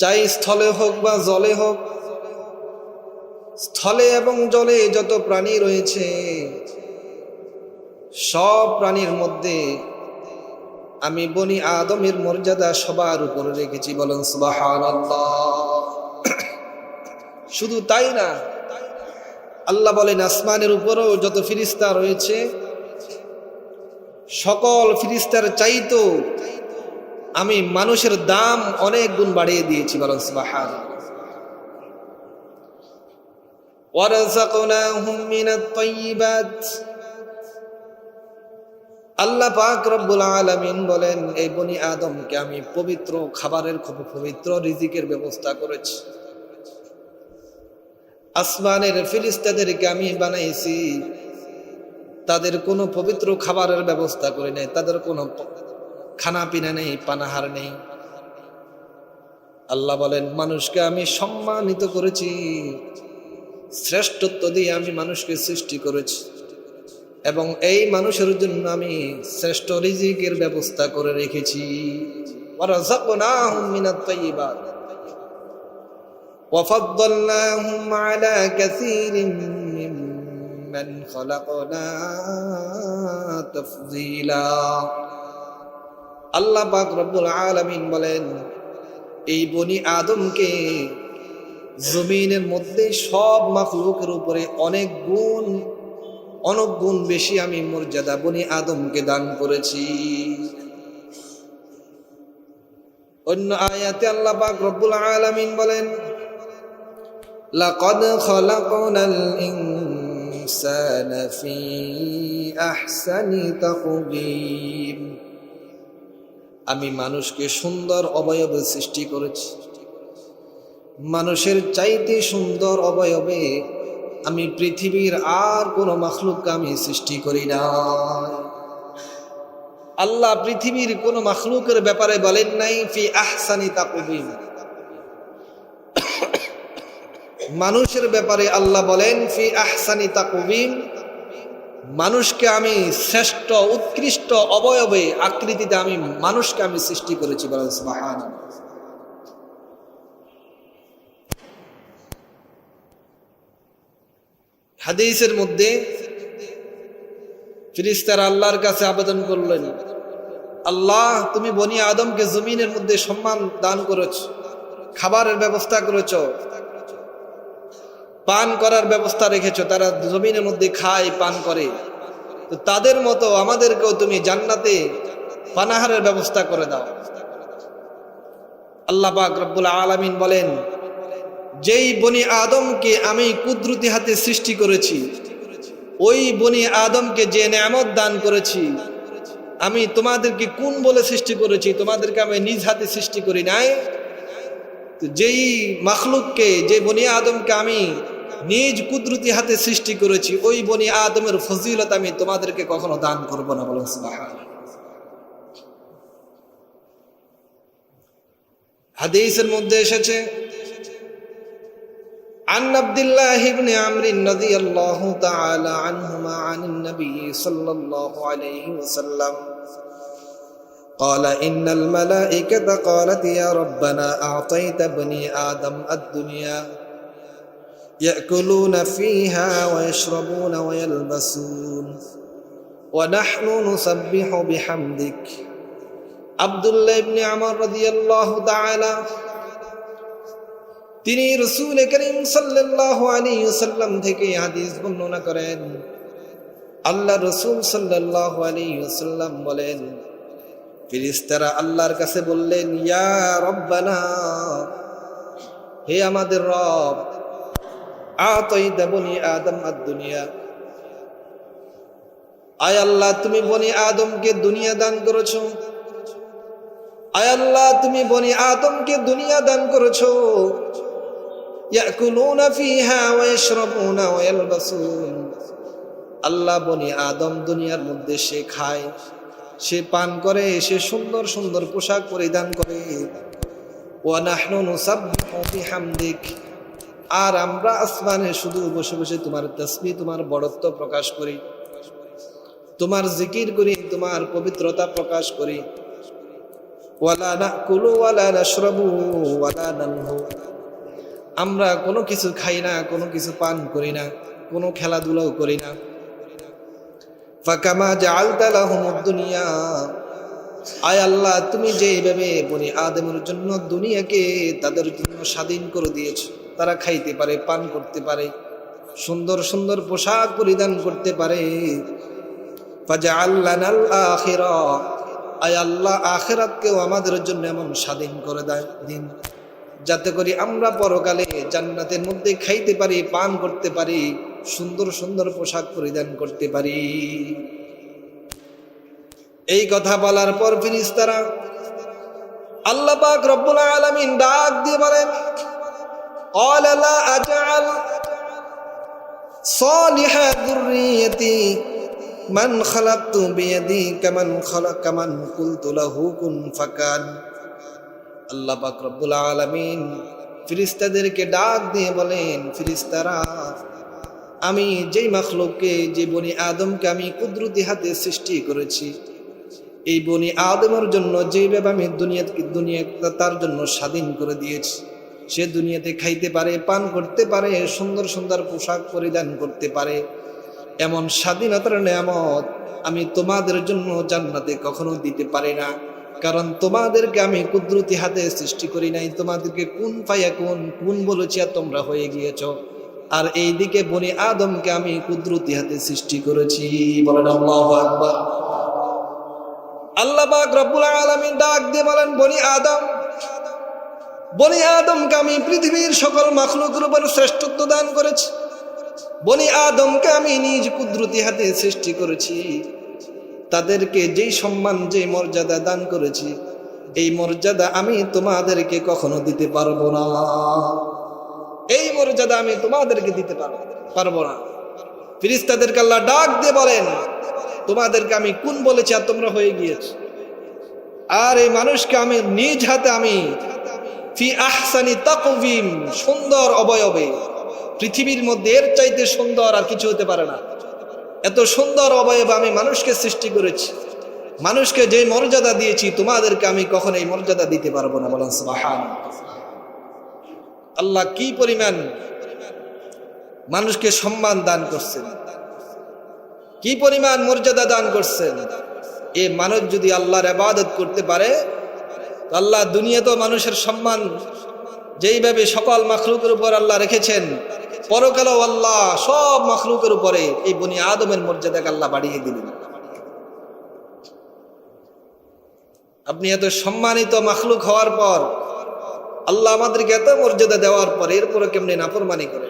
চাই স্থলে হোক বা জলে হোক, স্থলে এবং জলে যত প্রাণী রয়েছে, সব প্রাণীর মধ্যে আমি বনি আদমের মর্যাদা সবার উপরে রেখেছি, বলেন শুধু তাই না, আল্লাহ বলেন, আসমানের উপরেও যত ফিরিস্তা রয়েছে, সকল ফিরিস্তার চাইতো আমি মানুষের দাম অনেক গুণ বাড়িয়ে দিয়েছি, বলুন সুবাহান। আল্লাহ পাক রব্বুল আলামিন বলেন, এই বনি আদমকে আমি পবিত্র খাবারের খুব পবিত্র রিজিকের ব্যবস্থা করেছি। আসমানের ফিলিস্তাদেরকে আমি বানাইছি। তাদের কোনো পবিত্র খাবারের ব্যবস্থা করি নাই, তাদের কোনো খানা পিনা নেই পানাহার নেই আল্লাহ বলেন মানুষকে আমি সম্মানিত করেছি শ্রেষ্ঠত্ব দিয়ে আমি মানুষকে সৃষ্টি করেছি এবং এই মানুষের জন্য আমি শ্রেষ্ঠ রিজিকের ব্যবস্থা করে রেখেছি وَرَزَقْنَاهُمْ مِنَ الطَّيِّبَاتِ وَفَضَّلْنَاهُمْ عَلَى كَثِيرٍ مِّمَّنْ خَلَقْنَا تَفْضِيلًا আল্লাহ পাক রব্বুল আলামিন বলেন, এই বনি আদমকে জমিনের মধ্যে সব মাখলুকের উপরে অনেক গুণ অনেক গুণ বেশি আমি মর্যাদা বনি আদমকে দান করেছি। অন্য আয়াতে আল্লাহ পাক রব্বুল আলামিন বলেন, লাকাদ খালাকনাল ইনসানা ফি আহসানি তাকবীম আমি মানুষকে সুন্দর অবয়বে সৃষ্টি করেছি। মানুষের চাইতে সুন্দর অবয়বে আমি পৃথিবীর আর কোনো মখলুককে আমি সৃষ্টি করি না। আল্লাহ পৃথিবীর কোন মখলুকের ব্যাপারে বলেন নাই, ফি আহসানি তাকুবিম মানুষের ব্যাপারে আল্লাহ বলেন, ফি আহসানি তাকুবিম মানুষকে আমি শ্রেষ্ঠ, উৎকৃষ্ট অবয়বে আকৃতিতে আমি মানুষকে আমি সৃষ্টি করেছি বলেন হাদিসের মধ্যে ফিরিস্তার আল্লাহর কাছে আবেদন করলেন, আল্লাহ, তুমি বনি আদমকে জমিনের মধ্যে সম্মান দান করেছ, খাবারের ব্যবস্থা করেছ পান করার ব্যবস্থা রেখেছ, তারা জমিনের মধ্যে খায়, পান করে। তো তাদের মতো আমাদেরকেও তুমি জান্নাতে পানাহারের ব্যবস্থা করে দাও। আল্লাহ পাক রব্বুল আলামিন বলেন, যেই বনি আদমকে আমি কুদরতি হাতে সৃষ্টি করেছি, ওই বনি আদমকে যে নেয়ামত দান করেছি, আমি তোমাদেরকে কোন বলে সৃষ্টি করেছি, তোমাদেরকে আমি নিজ হাতে সৃষ্টি করি নাই? যেই মাখলুককে, যে বনি আদমকে আমি নিজ কুদরতি হাতে সৃষ্টি করেছি ওই বনি আদমের ফজিলত আমি তোমাদেরকে কখনো দান করব না বলো হাদিসের মধ্যে এসেছে عن عبد الله بن عمرو رضي الله تعالى عنهما عن النبي صلى الله عليه وسلم قال إن الملائكة قالت يا ربنا أعطيت بني آدم الدنيا يأكلون فيها ويشربون ويلبسون ونحن نسبح بحمدك عبد الله بن عمر رضي الله تعالى তিনি রসুল করিম সাল্লাহ আলী সাল্লাম থেকে হাদিস বর্ণনা করেন আল্লাহ রসুল সাল্লাহ আলী সাল্লাম বলেন ফিরিস্তারা আল্লাহর কাছে বললেন ইয়া রব্বানা হে আমাদের রব আতাইতা বনি আদম আদ-দুনিয়া। আল্লাহ, তুমি বনি আদমকে দুনিয়া দান করেছ। আয় আল্লাহ, তুমি বনি আদমকে দুনিয়া দান করেছ। ইয়াকুলুনা ফিহা ওয়া ইয়াশরাবুনা ওয়া আল্লাহ বনি আদম দুনিয়ার মধ্যে সে খায়, সে পান করে, সে সুন্দর সুন্দর পোশাক পরিধান করে। ও নাহনু নুসাব্বিহু দেখ আর আমরা আসমানে শুধু বসে বসে তোমার তসবি, তোমার বড়ত্ব প্রকাশ করি। তোমার জিকির করি, তোমার পবিত্রতা প্রকাশ করি। ওয়ালা নাকুলু ওয়ালা নাশরাবু ওয়ালা নানহু। আমরা কোনো কিছু খাই না, কোনো কিছু পান করি না, কোনো খেলাধুলাও করি না। ফাকামা জাআলতা লাহুমুদ দুনিয়া। আয় আল্লাহ, তুমি যেভাবে বনি আদমের জন্য দুনিয়াকে তাদের জন্য স্বাধীন করে দিয়েছ। তারা খাইতে পারে, পান করতে পারে, সুন্দর সুন্দর পোশাক পরিধান করতে পারে। আয় আল্লাহ, আখেরাতকেও আমাদের জন্য এমন স্বাধীন করে দেয় দিন, যাতে করে আমরা পরকালে জান্নাতের মধ্যে খাইতে পারি, পান করতে পারি, সুন্দর সুন্দর পোশাক পরিধান করতে পারি। এই কথা বলার পর ফিরিস্তারা আল্লাহ পাক রব্বুল আলামিন ডাক দিয়ে বলেন قال لا أجعل صالح ذريتي من خلقت بيدي كمن خلق كمن قلت له كن فكان আল্লাহ পাক রব্বুল আলামিন ফিরিস্তাদেরকে ডাক দিয়ে বলেন ফিরিস্তারা আমি যেই মখলুককে যে বনি আদমকে আমি কুদরতি হাতে সৃষ্টি করেছি এই বনি আদমের জন্য যেভাবে আমি দুনিয়া দুনিয়া তার জন্য স্বাধীন করে দিয়েছি সে দুনিয়াতে খাইতে পারে, পান করতে পারে, সুন্দর সুন্দর পোশাক পরিধান করতে পারে। এমন স্বাধীনতার নিয়ামত আমি তোমাদের জন্য জান্নাতে কখনো দিতে পারি না। কারণ তোমাদেরকে আমি কুদরতি হাতে সৃষ্টি করি নাই। তোমাদেরকে কোন পাইয়া কোন কোন বলেছি আর তোমরা হয়ে গিয়েছ। আর এই দিকে বনি আদমকে আমি কুদরতি হাতে সৃষ্টি করেছি। বলেন আল্লাহু আকবার। আল্লাহ রব্বুল আলামিন ডাক দিয়ে বলেন, বনি আদম বনি আদমকে আমি পৃথিবীর সকল মাখলুকের উপর শ্রেষ্ঠত্ব দান করেছি। বনি আদমকে আমি নিজ কুদরতি হাতে সৃষ্টি করেছি। তাদেরকে যেই সম্মান যে মর্যাদা দান করেছি, এই মর্যাদা আমি তোমাদেরকে কখনো দিতে পারব না। এই মর্যাদা আমি তোমাদেরকে দিতে পারব পারব না। ফিরিস্তাদেরকে আল্লাহ ডাক দিয়ে বলেন, তোমাদেরকে আমি কোন বলেছি আর তোমরা হয়ে গিয়েছো। আর এই মানুষকে আমি নিজ হাতে আমি ফি আহসানি সুন্দর অবয়বে। পৃথিবীর মধ্যে এর চাইতে সুন্দর আর কিছু হতে পারে না। এত সুন্দর অবয়ব আমি মানুষকে সৃষ্টি করেছি। মানুষকে যে মর্যাদা দিয়েছি, তোমাদেরকে আমি কখন এই মর্যাদা দিতে পারব না, বলেন সুবহান। আল্লাহ কি পরিমাণ মানুষকে সম্মান দান করছেন? কি পরিমাণ মর্যাদা দান করছেন? এ মানুষ যদি আল্লাহর আবাদত করতে পারে আল্লাহ দুনিয়া তো মানুষের সম্মান যেইভাবে সকল মাখলুকের উপর আল্লাহ রেখেছেন পরকালও আল্লাহ সব মাখলুকের উপরে এই বনি আদমের মর্যাদাকে আল্লাহ বাড়িয়ে দিলেন আপনি এত সম্মানিত মাখলুক হওয়ার পর আল্লাহ আমাদেরকে এত মর্যাদা দেওয়ার পর এরপরে কেমনি নাফরমানি করে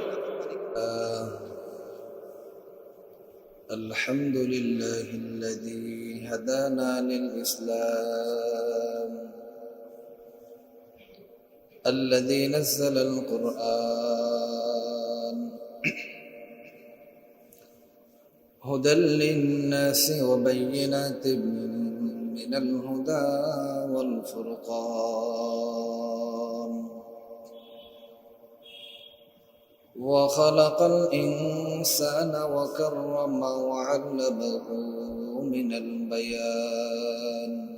الحمد لله الذي هدانا للإسلام الذي نزل القرآن. هدى للناس وبينات من الهدى والفرقان. وخلق الإنسان وكرم وعلمه من البيان.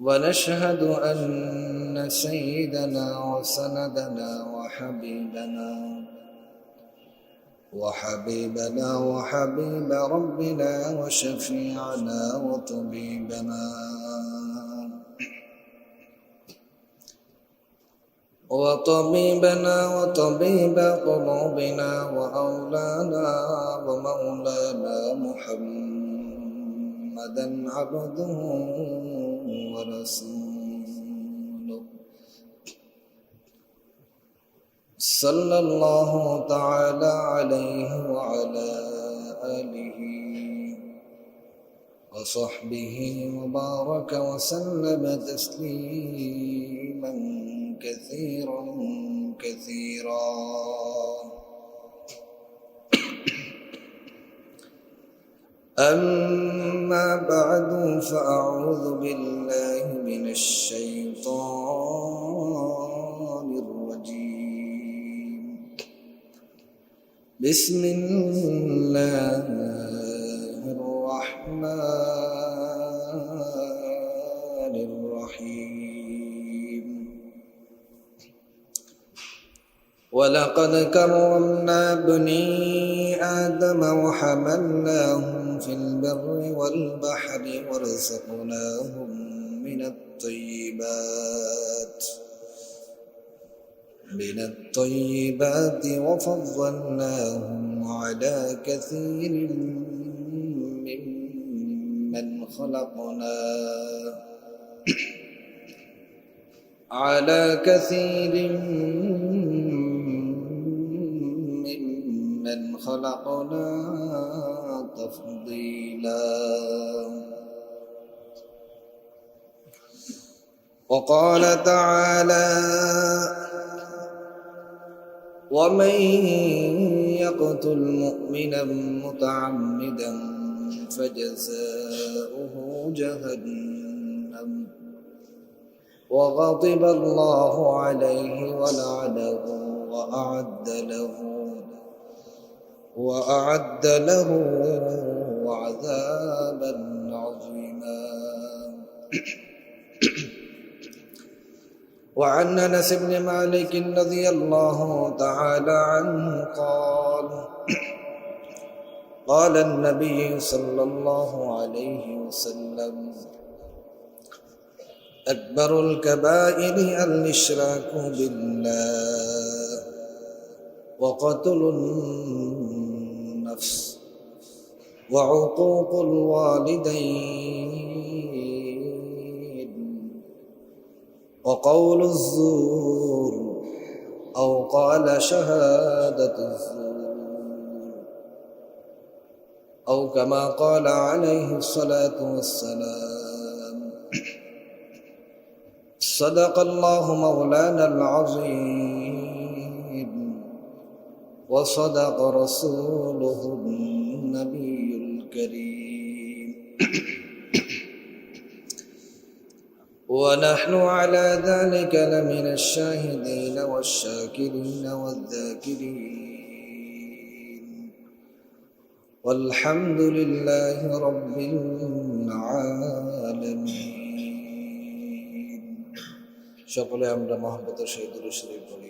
ونشهد أن سيدنا وسندنا وحبيبنا وحبيبنا وحبيب ربنا وشفيعنا وطبيبنا. وطبيبنا وطبيب قلوبنا وأولانا ومولانا محمدا عبده ورسوله صلى الله تعالى عليه وعلى آله وصحبه وبارك وسلم تسليما كثيرا كثيرا. أما بعد فأعوذ بالله من الشيطان الرجيم. بسم الله الرحمن الرحيم. ولقد كرمنا بني آدم وحملناهم في البر والبحر ورزقناهم من الطيبات من الطيبات وفضلناهم على كثير ممن خلقنا. على كثير ممن خلقنا. تفضيلا. وقال تعالى ومن يقتل مؤمنا متعمدا فجزاؤه جهنم. وغضب الله عليه ولعنه وأعد له وأعد له عذابا عظيما. وعن أنس بن مالك رضي الله تعالى عنه قال قال النبي صلى الله عليه وسلم أكبر الكبائر الإشراك بالله وقتل النفس وعقوق الوالدين. وقول الزور أو قال شهادة الزور أو كما قال عليه الصلاة والسلام. صدق الله مولانا العظيم. وصدق رسوله النبي الكريم ونحن على ذلك لمن الشاهدين والشاكرين والذاكرين والحمد لله رب العالمين সকলে আমরা মহব্বতের সহিত শরীফ পড়ি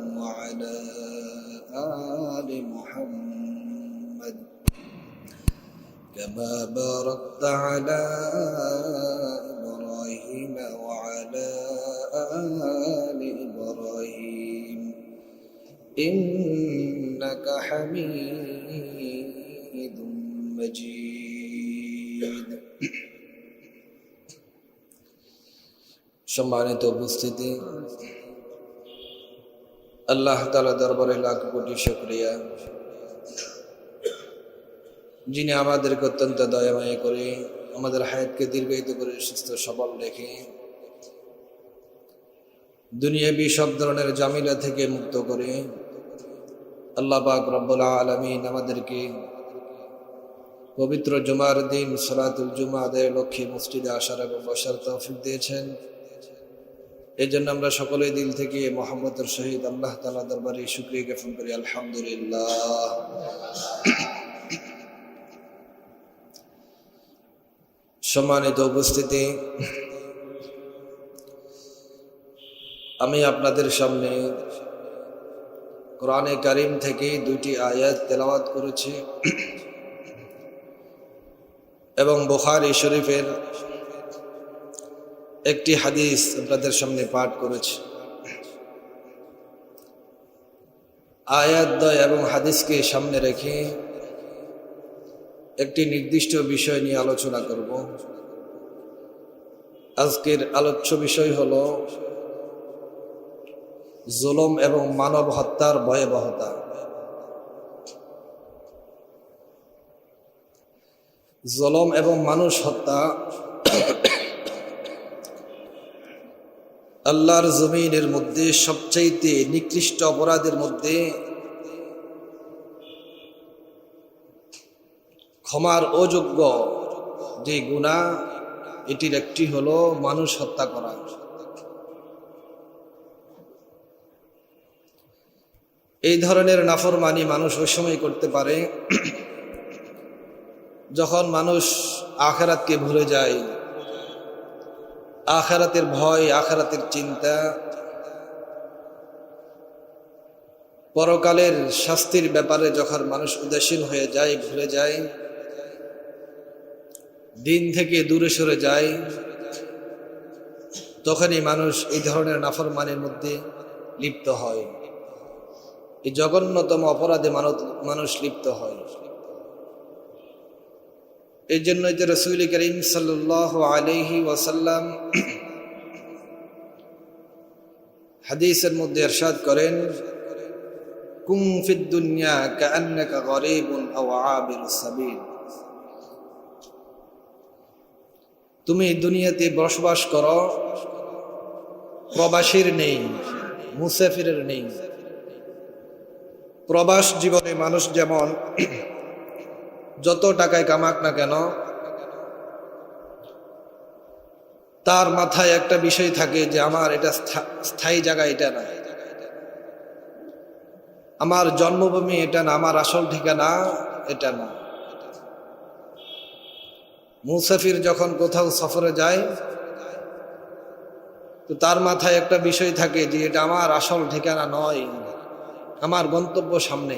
آل محمد كما باركت على إبراهيم وعلى آل إبراهيم إنك حميد مجيد সম্মানিত উপস্থিতি আল্লাহ তালা দরবারে লাখ কোটি শুক্রিয়া। যিনি আমাদেরকে অত্যন্ত দয়াময় করে আমাদের হায়াতকে দীর্ঘায়িত করে সুস্থ সবল রেখে দুনিয়াবি সব ধরনের জামিলা থেকে মুক্ত করে আল্লাহ পাক রব্বুল আলমিন আমাদেরকে পবিত্র জুমার দিন সলাতুল জুমা আদের লক্ষ্মী মসজিদে আসার এবং বসার তৌফিক দিয়েছেন। এই জন্য আমরা সকলে দিল থেকে মোহাম্মদের শহীদ আল্লাহ তালা দরবারে শুক্রিয়া জ্ঞাপন করি, আলহামদুলিল্লাহ। সম্মানিত উপস্থিতি, আমি আপনাদের সামনে কোরআনে কারিম থেকে দুটি আয়াত তেলাওয়াত করেছি এবং বুখারি শরীফের একটি হাদিস আপনাদের সামনে পাঠ করেছি। আয়াতদয় এবং হাদিসকে সামনে রেখে একটি নির্দিষ্ট বিষয় নিয়ে আলোচনা করব। আজকের আলোচ্য বিষয় হল জুলম এবং মানব হত্যার ভয়াবহতা। জলম এবং মানুষ হত্যা আল্লাহর জমিনের মধ্যে সবচাইতে নিকৃষ্ট অপরাধের মধ্যে ক্ষমার অযোগ্য যে গুণা এটির একটি হলো মানুষ হত্যা করা। এই ধরনের নাফরমানি মানুষ ওই সময় করতে পারে যখন মানুষ আখেরাতকে ভুলে যায়। আখারাতের ভয়, আখারাতের চিন্তা। পরকালের শাস্তির ব্যাপারে যখন মানুষ উদাসীন হয়ে যায়, ভুলে যায়, দিন থেকে দূরে সরে যায়, তখনই মানুষ এই ধরনের নাফরমানের মধ্যে লিপ্ত হয়। এই জঘন্যতম অপরাধে মানুষ লিপ্ত হয়। এই জন্যই তো রসুল করিম সাল্লাহ আলহি ওয়াসাল্লাম হাদিসের মধ্যে এরশাদ করেন, কুম সাবিল। তুমি দুনিয়াতে বসবাস করো, প্রবাসীর নেই, মুসাফিরের নেই। প্রবাস জীবনে মানুষ যেমন যত টাকায় কামাক না কেন, তার মাথায় একটা বিষয় থাকে যে আমার এটা স্থায়ী জায়গা এটা না। আমার জন্মভূমি এটা না, আমার আসল ঠিকানা এটা না। মুসাফির যখন কোথাও সফরে যায়, তো তার মাথায় একটা বিষয় থাকে যে এটা আমার আসল ঠিকানা নয়, আমার গন্তব্য সামনে।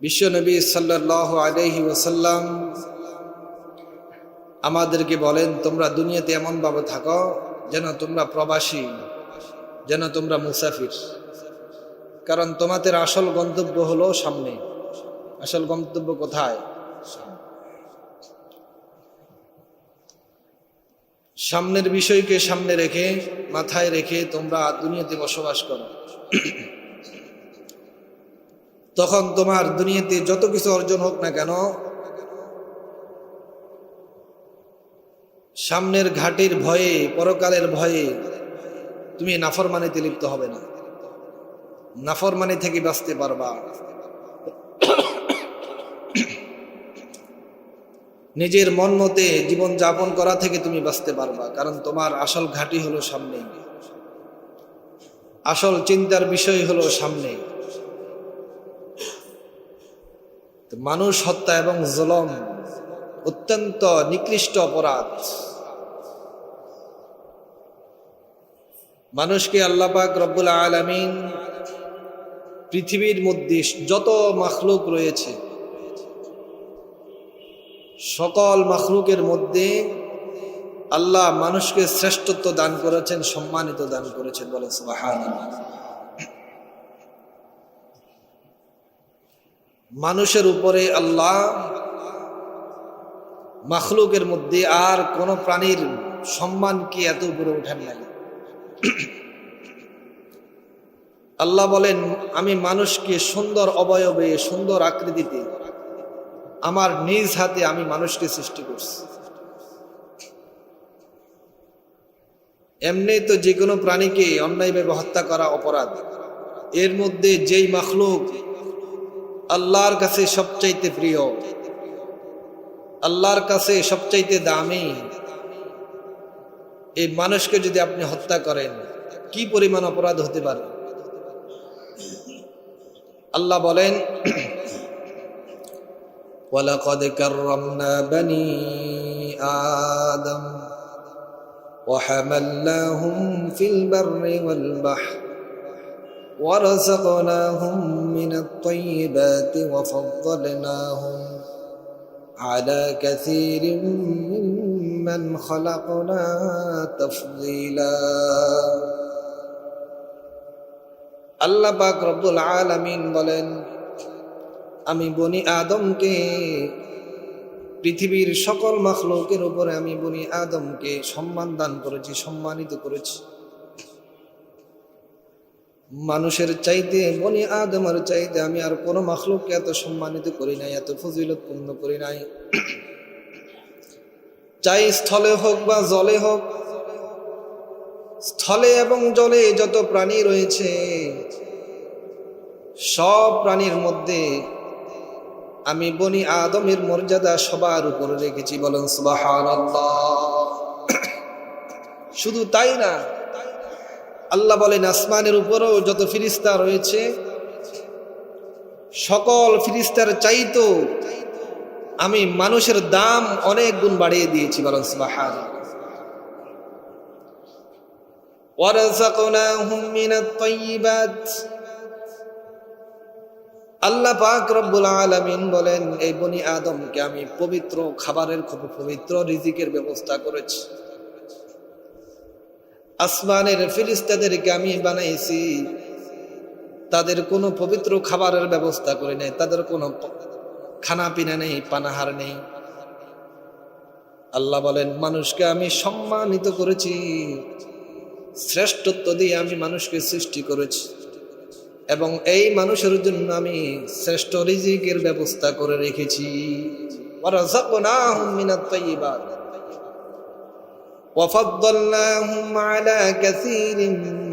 বিশ্বনবী সাল্লাহ আলহি ওসাল্লাম আমাদেরকে বলেন, তোমরা দুনিয়াতে এমনভাবে থাকো যেন তোমরা প্রবাসী, যেন তোমরা মুসাফির। কারণ তোমাদের আসল গন্তব্য হলো সামনে। আসল গন্তব্য কোথায়? সামনের বিষয়কে সামনে রেখে, মাথায় রেখে তোমরা দুনিয়াতে বসবাস করো। তখন তোমার দুনিয়াতে যত কিছু অর্জন হোক না কেন, সামনের ঘাটির ভয়ে, পরকালের ভয়ে তুমি নাফরমানিতে লিপ্ত হবে না। নাফরমানি থেকে বাঁচতে পারবা। নিজের মন মতে জীবন যাপন করা থেকে তুমি বাঁচতে পারবা, কারণ তোমার আসল ঘাটি হলো সামনে। আসল চিন্তার বিষয় হলো সামনে। মানুষ হত্যা এবং জলম অত্যন্ত নিকৃষ্ট অপরাধ। মানুষকে আল্লাপাক রব্বুল আলমিন পৃথিবীর মধ্যে যত মাখলুক রয়েছে, সকল মাখলুকের মধ্যে আল্লাহ মানুষকে শ্রেষ্ঠত্ব দান করেছেন, সম্মানিত দান করেছেন বলে মানুষের উপরে আল্লাহ মাখলুকের মধ্যে আর কোন প্রাণীর সম্মানকে এত উপরে উঠেন নাই? আল্লাহ বলেন, আমি মানুষকে সুন্দর অবয়বে, সুন্দর আকৃতিতে আমার নিজ হাতে আমি মানুষকে সৃষ্টি করছি। এমনি তো যে কোনো প্রাণীকে অন্যায়ভাবে হত্যা করা অপরাধ। এর মধ্যে যেই মাখলুক আল্লাহর কাছে সবচাইতে প্রিয় আল্লাহর কাছে সবচাইতে দামি এই মানুষকে যদি আপনি হত্যা করেন কি পরিমাণ অপরাধ হতে পারে আল্লাহ বলেন ولقد كرمنا بني آدم وحملناهم في البر والبحر ورزقناهم من الطيبات وفضلناهم على كثير ممن خلقنا تفضيلا আল্লাহ পাক রব্বুল আলামিন বলেন আমি বনি আদমকে পৃথিবীর সকল মখলুকের উপরে আমি বনি আদমকে সম্মান দান করেছি সম্মানিত করেছি মানুষের চাইতে, বনি আদমের চাইতে আমি আর কোনো মখলুককে এত সম্মানিত করি নাই, এত ফজিলতপূর্ণ করি নাই। চাই স্থলে হোক বা জলে হোক, স্থলে এবং জলে যত প্রাণী রয়েছে, সব প্রাণীর মধ্যে আমি বনি আদমের মর্যাদা সবার উপরে রেখেছি, বলেন সুবহানাল্লাহ। শুধু তাই না আল্লাহ বলেন, আসমানের উপরেও যত ফিরিস্তা রয়েছে, সকল ফিরিস্তার চাইতো আমি মানুষের দাম অনেক গুণ বাড়িয়ে দিয়েছি বরং আল্লাহ পাক রব্বুল আলমিন বলেন, এই বনি আদমকে আমি পবিত্র খাবারের খুব পবিত্র রিজিকের ব্যবস্থা করেছি। আসমানের ফিলিস্তাদেরকে আমি বানাইছি। তাদের কোনো পবিত্র খাবারের ব্যবস্থা করে নেই, তাদের কোনো খানা পিনা নেই, পানাহার নেই। আল্লাহ বলেন, মানুষকে আমি সম্মানিত করেছি, শ্রেষ্ঠত্ব দিয়ে আমি মানুষকে সৃষ্টি করেছি। এবং এই মানুষের জন্য আমি শ্রেষ্ঠ রিজিকের ব্যবস্থা করে রেখেছি। ওয়ারাযাকনাহুম মিনাত وفضلناهم على كثير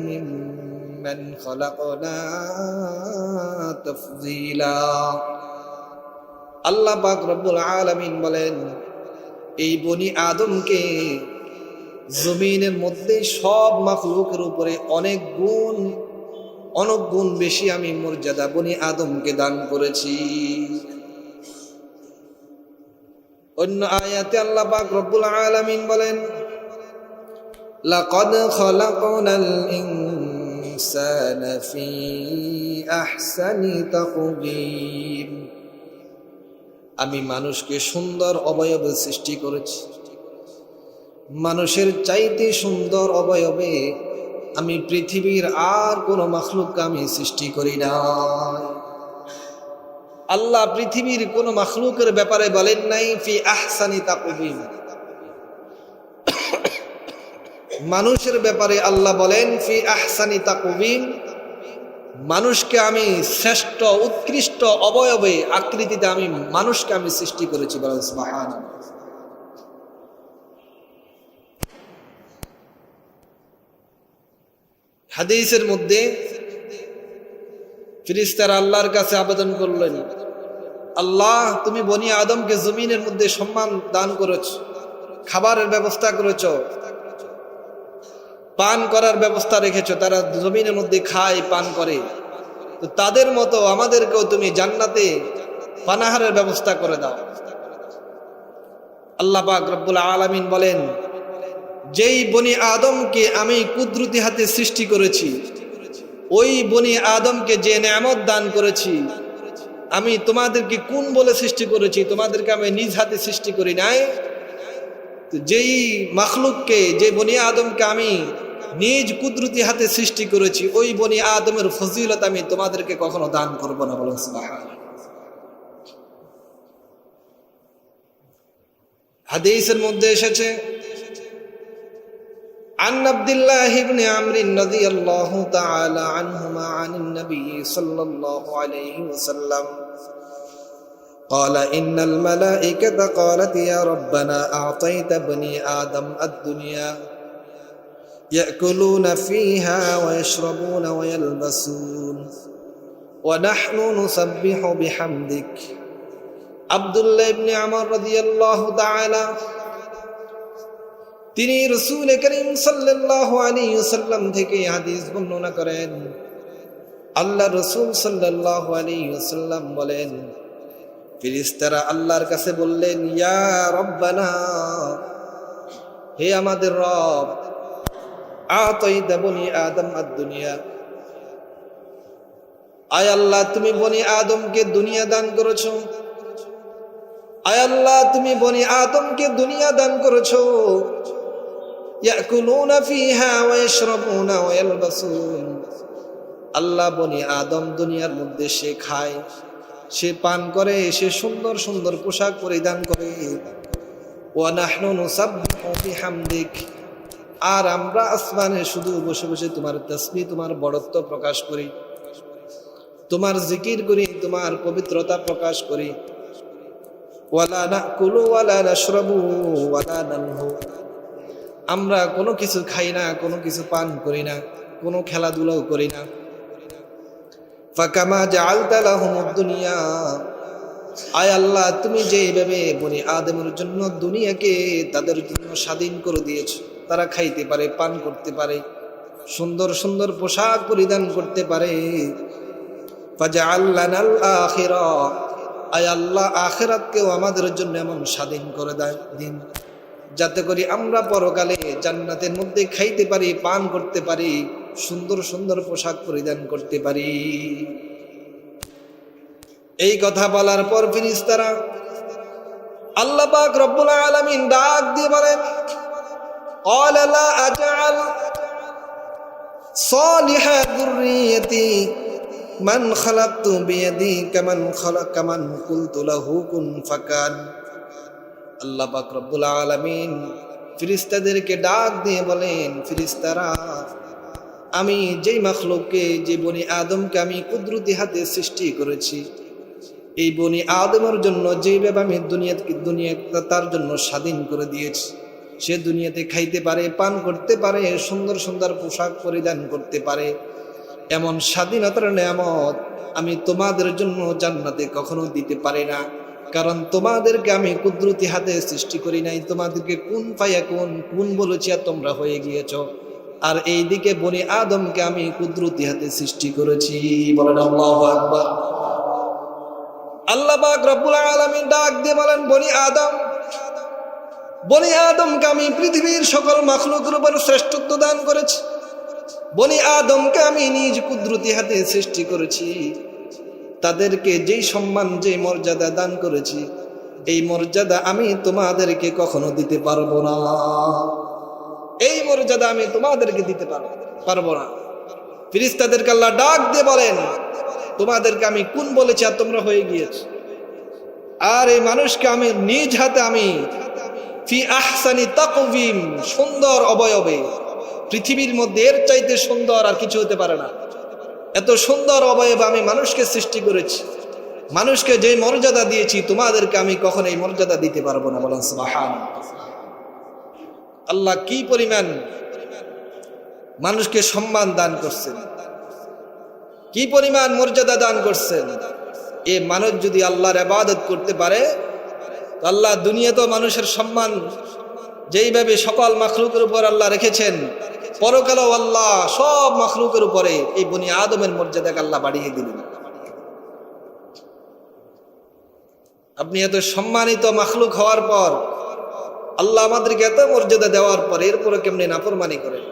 ممن خلقنا تفضيلا আল্লাহ পাক রব্বুল আলামিন বলেন এই বনি আদমকে জমিনের মধ্যে সব মাখলুকের উপরে অনেক গুণ অনেক গুণ বেশি আমি মর্যাদা বনি আদমকে দান করেছি অন্য আয়াতে আল্লাহ পাক রব্বুল আলামিন বলেন لقد خلقنا الإنسان في أحسن تقويم আমি মানুষকে সুন্দর অবয়বে সৃষ্টি করেছি মানুষের চাইতে সুন্দর অবয়বে আমি পৃথিবীর আর কোনো মখলুককে আমি সৃষ্টি করি না আল্লাহ পৃথিবীর কোন মখলুকের ব্যাপারে বলেন নাই ফি আহসানি তাকুবিম মানুষের ব্যাপারে আল্লাহ বলেন, ফি আহসানি তাকুবিম মানুষকে আমি শ্রেষ্ঠ, উৎকৃষ্ট অবয়বে আকৃতিতে আমি মানুষকে আমি সৃষ্টি করেছি হাদিসের মধ্যে ফিরিস্তার আল্লাহর কাছে আবেদন করলেন, আল্লাহ, তুমি বনি আদমকে জমিনের মধ্যে সম্মান দান করেছ, খাবারের ব্যবস্থা করেছ পান করার ব্যবস্থা রেখেছ, তারা জমিনের মধ্যে খায়, পান করে। তো তাদের মতো আমাদেরকেও তুমি জান্নাতে পানাহারের ব্যবস্থা করে দাও। আল্লাহ পাক রব্বুল আলামিন বলেন, যেই বনি আদমকে আমি কুদরতি হাতে সৃষ্টি করেছি, ওই বনি আদমকে যে নেয়ামত দান করেছি, আমি তোমাদেরকে কোন বলে সৃষ্টি করেছি? তোমাদেরকে আমি নিজ হাতে সৃষ্টি করি নাই? তো যেই মাখলুককে যে বনি আদমকে আমি নিজ কুদরতি হাতে সৃষ্টি করেছি ওই বনি আদমের ফজিলত আমি তোমাদেরকে কখনো দান করব না বলো হাদিসের মধ্যে এসেছে عن عبد الله بن عمرو رضي الله تعالى عنهما عن النبي صلى الله عليه وسلم قال إن الملائكة قالت يا ربنا أعطيت بني آدم الدنيا يأكلون فيها ويشربون ويلبسون ونحن نسبح بحمدك عبد الله بن عمر رضي الله تعالى তিনি রসুল করিম সাল্লাহ আলী সাল্লাম থেকে হাদিস বর্ণনা করেন আল্লাহ রসুল সাল্লাহ আলী সাল্লাম বলেন ফিরিস্তারা আল্লাহর কাছে বললেন, ইয়া রব্বানা, হে আমাদের রব আতই দেবনি আদম আদ দুনিয়া আয় আল্লাহ, তুমি বনি আদমকে দুনিয়া দান করেছ। আয় আল্লাহ, তুমি বনি আদমকে দুনিয়া দান করেছ। ইয়াকুলুনা ফিহা ওয়া ইয়াশরাবুনা ওয়া ইয়ালবাসুন। আল্লাহ বনি আদম দুনিয়ার মধ্যে সে খায়। সে পান করে, সে সুন্দর সুন্দর পোশাক পরিধান করে। আর আমরা আসমানে শুধু বসে বসে তোমার তসবি তোমার বড়ত্ব প্রকাশ করি। তোমার জিকির করি, তোমার পবিত্রতা প্রকাশ করি। ওয়ালা নাকুলু ওয়ালা আমরা কোনো কিছু খাই না, কোনো কিছু পান করি না, কোনো খেলাধুলাও করি না। ফাকামা জাআলতা লাহুমুদ দুনিয়া। আয় আল্লাহ, তুমি যে এইভাবে বনি আদমের জন্য দুনিয়াকে তাদের জন্য স্বাধীন করে দিয়েছ, তারা খাইতে পারে, পান করতে পারে, সুন্দর সুন্দর পোশাক পরিধান করতে পারে। আয় আল্লাহ, আখিরাতকেও আমাদের জন্য এমন স্বাধীন করে দেয় দিন। যাতে করে আমরা পরকালে জান্নাতের মধ্যে খাইতে পারি, পান করতে পারি সুন্দর সুন্দর পোশাক পরিধান করতে পারি এই কথা বলার পর ফিরিস্তারা আল্লাহ পাক রব্বুল আলামিন ডাক দিয়ে বলেন قال لا أجعل صالح ذريتي من خلقت بيدي كمن خلق كمن قلت له كن فكان আল্লাহ পাক রব্বুল আলামিন ফিরিস্তাদেরকে ডাক দিয়ে বলেন ফিরিস্তারা আমি যেই মখলুককে, যে বনি আদমকে আমি কুদরতি হাতে সৃষ্টি করেছি, এই বনি আদমের জন্য যেভাবে আমি দুনিয়া দুনিয়া তার জন্য স্বাধীন করে দিয়েছি। সে দুনিয়াতে খাইতে পারে, পান করতে পারে, সুন্দর সুন্দর পোশাক পরিধান করতে পারে। এমন স্বাধীনতার নিয়ামত আমি তোমাদের জন্য জান্নাতে কখনো দিতে পারি না। কারণ তোমাদেরকে আমি কুদরতি হাতে সৃষ্টি করি নাই। তোমাদেরকে কোন পাইয়া কোন কোন বলেছি আর তোমরা হয়ে গিয়েছ। আর এই দিকে বনি আদমকে আমি কুদরতি হাতে সৃষ্টি করেছি। বলেন আল্লাহু আকবার। আল্লাহ রব্বুল আলামিন ডাক দিয়ে বলেন, বনি আদম, বনি আদমকে আমি পৃথিবীর সকল মাখলুকের উপর শ্রেষ্ঠত্ব দান করেছি। বনি আদমকে আমি নিজ কুদরতি হাতে সৃষ্টি করেছি। তাদেরকে যেই সম্মান যে মর্যাদা দান করেছি, এই মর্যাদা আমি তোমাদেরকে কখনো দিতে পারব না। এই মর্যাদা আমি তোমাদেরকে দিতে পারব না। ফিরিস্তাদেরকে আল্লাহ ডাক দিয়ে বলেন, তোমাদেরকে আমি কোন বলেছি আর তোমরা হয়ে গিয়েছ। আর এই মানুষকে আমি নিজ হাতে আমি ফি আহসানি সুন্দর অবয়বে, পৃথিবীর মধ্যে এর চাইতে সুন্দর আর কিছু হতে পারে না। এত সুন্দর অবয়ব আমি মানুষকে সৃষ্টি করেছি। মানুষকে যে মর্যাদা দিয়েছি, তোমাদেরকে আমি কখন এই মর্যাদা দিতে পারব না। বলেন সুবহান আল্লাহ কি পরিমাণ মানুষকে সম্মান দান করছেন? কি পরিমাণ মর্যাদা দান করছেন? এ মানুষ যদি আল্লাহর আবাদত করতে পারে আল্লাহ দুনিয়া তো মানুষের সম্মান যেইভাবে সকল মাখলুকের উপর আল্লাহ রেখেছেন, পরকালও আল্লাহ সব মাখলুকের উপরে এই বনি আদমের মর্যাদাকে আল্লাহ বাড়িয়ে দিলেন। আপনি এত সম্মানিত মাখলুক হওয়ার পর আল্লাহ আমাদেরকে এত মর্যাদা দেওয়ার পর এরপরে কেমনি নাফরমানি করেন